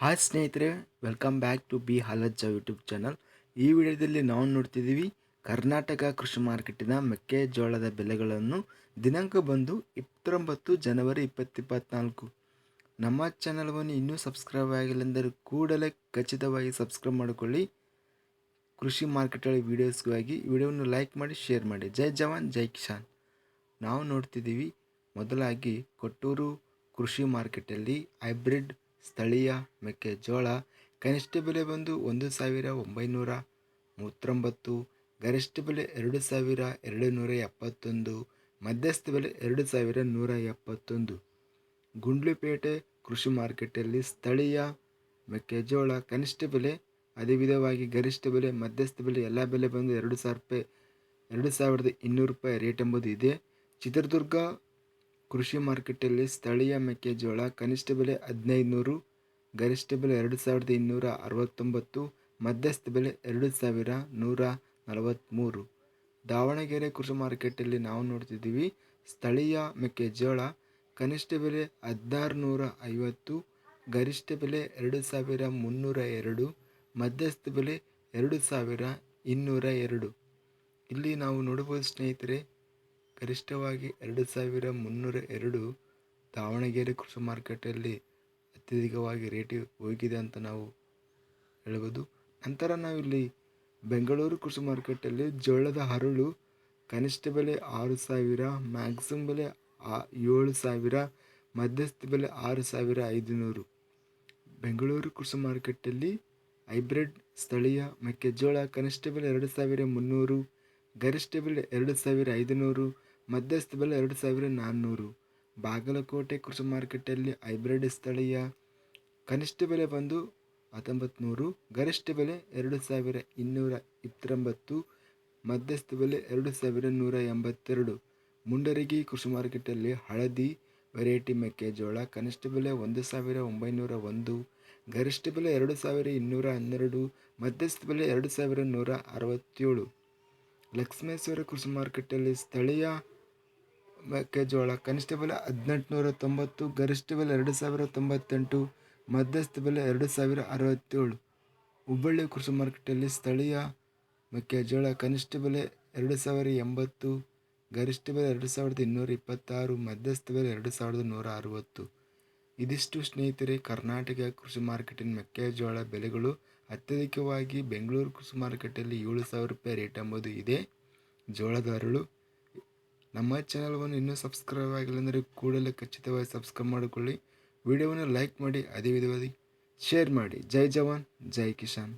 Hi ಸ್ನೇಹಿತರೆ welcome back to B Halajja YouTube channel ಈ ವಿಡಿಯೋದಲ್ಲಿ ನಾವು ನೋಡ್ತಿದ್ದೀವಿ ಕರ್ನಾಟಕ ಕೃಷಿ ಮಾರ್ಕೆಟಿನ ಮೆಕ್ಕೆಜೋಳದ ಬೆಲೆಗಳನ್ನು ದಿನಾಂಕ ಬಂದು ಇಪ್ಪತ್ತೊಂಬತ್ತು ಜನವರಿ ಇಪ್ಪತ್ತಿಪ್ಪತ್ನಾಲ್ಕು. ನಮ್ಮ ಚಾನಲ್ವನ್ನು ಇನ್ನೂ ಸಬ್ಸ್ಕ್ರೈಬ್ ಆಗಿಲ್ಲಂದರೆ ಕೂಡಲೇ ಖಚಿತವಾಗಿ ಸಬ್ಸ್ಕ್ರೈಬ್ ಮಾಡಿಕೊಳ್ಳಿ. ಕೃಷಿ ಮಾರ್ಕೆಟ್ಗಳ ವೀಡಿಯೋಸ್ಗಾಗಿ ವಿಡಿಯೋವನ್ನು ಲೈಕ್ ಮಾಡಿ ಶೇರ್ ಮಾಡಿ. ಜೈ ಜವಾನ್, ಜೈ ಕಿಶಾನ್ ನಾವು ನೋಡ್ತಿದ್ದೀವಿ ಮೊದಲಾಗಿ ಕೊಟ್ಟೂರು ಕೃಷಿ ಮಾರ್ಕೆಟಲ್ಲಿ ಹೈಬ್ರಿಡ್ ಸ್ಥಳೀಯ ಮೆಕ್ಕೆಜೋಳ ಕನಿಷ್ಠ ಬೆಲೆ ಬಂದು ಒಂದು ಸಾವಿರ ಒಂಬೈನೂರ ಮೂವತ್ತೊಂಬತ್ತು, ಗರಿಷ್ಠ ಬೆಲೆ ಎರಡು ಸಾವಿರ ಎರಡು ನೂರ ಎಪ್ಪತ್ತೊಂದು, ಮಧ್ಯಸ್ಥ ಬೆಲೆ ಎರಡು ಸಾವಿರ ನೂರ ಎಪ್ಪತ್ತೊಂದು. ಗುಂಡ್ಲುಪೇಟೆ ಕೃಷಿ ಮಾರ್ಕೆಟಲ್ಲಿ ಸ್ಥಳೀಯ ಮೆಕ್ಕೆಜೋಳ ಕನಿಷ್ಠ ಬೆಲೆ ಅದೇ ವಿಧವಾಗಿ ಗರಿಷ್ಠ ಬೆಲೆ, ಮಧ್ಯಸ್ಥ ಬೆಲೆ ಎಲ್ಲ ಬೆಲೆ ಬಂದು ಎರಡು ಸಾವಿರ ರೂಪಾಯಿ, ಎರಡು ಸಾವಿರದ ಇನ್ನೂರು ರೂಪಾಯಿ ರೇಟ್ ಎಂಬುದು ಇದೆ. ಚಿತ್ರದುರ್ಗ ಕೃಷಿ ಮಾರುಕಟ್ಟೆಯಲ್ಲಿ ಸ್ಥಳೀಯ ಮೆಕ್ಕೆಜೋಳ ಕನಿಷ್ಠ ಬೆಲೆ ಹದಿನೈದು ನೂರು ಗರಿಷ್ಠ ಬೆಲೆ ಎರಡು ಸಾವಿರದ ಇನ್ನೂರ ಅರವತ್ತೊಂಬತ್ತು, ಮಧ್ಯಸ್ಥ ಬೆಲೆ ಎರಡು ಸಾವಿರ ನೂರ ನಲವತ್ತ್ಮೂರು ದಾವಣಗೆರೆ ಕೃಷಿ ಮಾರುಕಟ್ಟೆಯಲ್ಲಿ ನಾವು ನೋಡ್ತಿದ್ದೀವಿ, ಸ್ಥಳೀಯ ಮೆಕ್ಕೆಜೋಳ ಕನಿಷ್ಠ ಬೆಲೆ ಹದಿನಾರು ನೂರ ಐವತ್ತು, ಗರಿಷ್ಠ ಬೆಲೆ ಎರಡು ಸಾವಿರ ಮುನ್ನೂರ ಎರಡು, ಮಧ್ಯಸ್ಥ ಬೆಲೆ ಎರಡು ಸಾವಿರ ಇನ್ನೂರ ಎರಡು. ಇಲ್ಲಿ ನಾವು ನೋಡಬಹುದು ಸ್ನೇಹಿತರೆ ಗರಿಷ್ಠವಾಗಿ ಎರಡು ಸಾವಿರ ಮುನ್ನೂರ ಎರಡು ದಾವಣಗೆರೆ ಕೃಷಿ ಮಾರುಕಟ್ಟೆಯಲ್ಲಿ ಅತ್ಯಧಿಕವಾಗಿ ರೇಟ್ ಹೋಗಿದೆ ಅಂತ ನಾವು ಹೇಳ್ಬೋದು. ನಂತರ ನಾವಿಲ್ಲಿ ಬೆಂಗಳೂರು ಕೃಷಿ ಮಾರುಕಟ್ಟೆಯಲ್ಲಿ ಜೋಳದ ಹರಳು ಕನಿಷ್ಠ ಬೆಲೆ ಆರು ಸಾವಿರ ಮ್ಯಾಕ್ಸಿಮಮ್ ಬೆಲೆ ಏಳು ಸಾವಿರ, ಮಧ್ಯಸ್ಥ ಬೆಲೆ ಆರು ಸಾವಿರ ಐದುನೂರು. ಬೆಂಗಳೂರು ಕೃಷಿ ಮಾರುಕಟ್ಟೆಯಲ್ಲಿ ಹೈಬ್ರಿಡ್ ಸ್ಥಳೀಯ ಮೆಕ್ಕೆಜೋಳ ಕನಿಷ್ಠ ಬೆಲೆ ಎರಡು ಸಾವಿರ ಮುನ್ನೂರು, ಗರಿಷ್ಠ ಬೆಲೆ ಎರಡು ಸಾವಿರ ಐದುನೂರು ಮಧ್ಯಸ್ಥ ಬೆಲೆ ಎರಡು ಸಾವಿರ ನಾನ್ನೂರು. ಬಾಗಲಕೋಟೆ ಕೃಷಿ ಮಾರುಕಟ್ಟೆಯಲ್ಲಿ ಹೈಬ್ರಿಡ್ ಸ್ಥಳೀಯ ಕನಿಷ್ಠ ಬೆಲೆ ಬಂದು ಹತ್ತೊಂಬತ್ತು ನೂರು ಗರಿಷ್ಠ ಬೆಲೆ ಎರಡು ಸಾವಿರ ಇನ್ನೂರ ಇಪ್ಪತ್ತೊಂಬತ್ತು. ಮಧ್ಯಸ್ಥ ಬೆಲೆ ಎರಡು ಸಾವಿರ ನೂರ ಎಂಬತ್ತೆರಡು. ಮುಂಡರಗಿ ಕೃಷಿ ಮಾರುಕಟ್ಟೆಯಲ್ಲಿ ಹಳದಿ ವೆರೈಟಿ ಮೆಕ್ಕೆಜೋಳ ಕನಿಷ್ಠ ಬೆಲೆ ಒಂದು ಸಾವಿರ ಒಂಬೈನೂರ ಒಂದು. ಗರಿಷ್ಠ ಬೆಲೆ ಎರಡು ಸಾವಿರ ಇನ್ನೂರ ಹನ್ನೆರಡು. ಮಧ್ಯಸ್ಥ ಬೆಲೆ ಎರಡು ಸಾವಿರ ನೂರ ಅರವತ್ತೇಳು. ಲಕ್ಷ್ಮೇಶ್ವರ ಕೃಷಿ ಮಾರುಕಟ್ಟೆಯಲ್ಲಿ ಸ್ಥಳೀಯ ಮೆಕ್ಕೆಜೋಳ, ಕನಿಷ್ಠ ಬೆಲೆ ಹದಿನೆಂಟುನೂರ ತೊಂಬತ್ತು ಗರಿಷ್ಠ ಬೆಲೆ ಎರಡು ಸಾವಿರ ತೊಂಬತ್ತೆಂಟು ಮಧ್ಯಸ್ಥ ಬೆಲೆ ಎರಡು ಸಾವಿರ ಅರವತ್ತೇಳು ಹುಬ್ಬಳ್ಳಿ ಕೃಷಿ ಮಾರ್ಕೆಟಲ್ಲಿ ಸ್ಥಳೀಯ ಮೆಕ್ಕೆಜೋಳ ಕನಿಷ್ಠ ಬೆಲೆ ಎರಡು ಸಾವಿರ ಎಂಬತ್ತು ಗರಿಷ್ಠ ಬೆಲೆ ಎರಡು ಸಾವಿರದ ಇನ್ನೂರ ಇಪ್ಪತ್ತಾರು ಮಧ್ಯಸ್ಥ ಬೆಲೆ ಎರಡು ಸಾವಿರದ ನೂರ ಅರವತ್ತು ಇದಿಷ್ಟು ಸ್ನೇಹಿತರೆ, ಕರ್ನಾಟಕ ಕೃಷಿ ಮಾರ್ಕೆಟಿನ ಮೆಕ್ಕೆಜೋಳ ಬೆಲೆಗಳು ಅತ್ಯಧಿಕವಾಗಿ ಬೆಂಗಳೂರು ಕೃಷಿ ಮಾರುಕಟ್ಟೆಯಲ್ಲಿ ಏಳು ಸಾವಿರ ರೂಪಾಯಿ ರೇಟ್ ಎಂಬುದು ಇದೆ. ಜೋಳದ ಅರಳು ನಮ್ಮ ಚಾನಲ್ವನ್ನು ಇನ್ನೂ ಸಬ್ಸ್ಕ್ರೈಬ್ ಆಗಿಲ್ಲ ಅಂದರೆ ಕೂಡಲೇ ಖಚಿತವಾಗಿ ಸಬ್ಸ್ಕ್ರೈಬ್ ಮಾಡಿಕೊಳ್ಳಿ. ವಿಡಿಯೋವನ್ನು ಲೈಕ್ ಮಾಡಿ, ಅದೇ ವಿಧವಾಗಿ ಶೇರ್ ಮಾಡಿ. ಜೈ ಜವಾನ್, ಜೈ ಕಿಸಾನ್.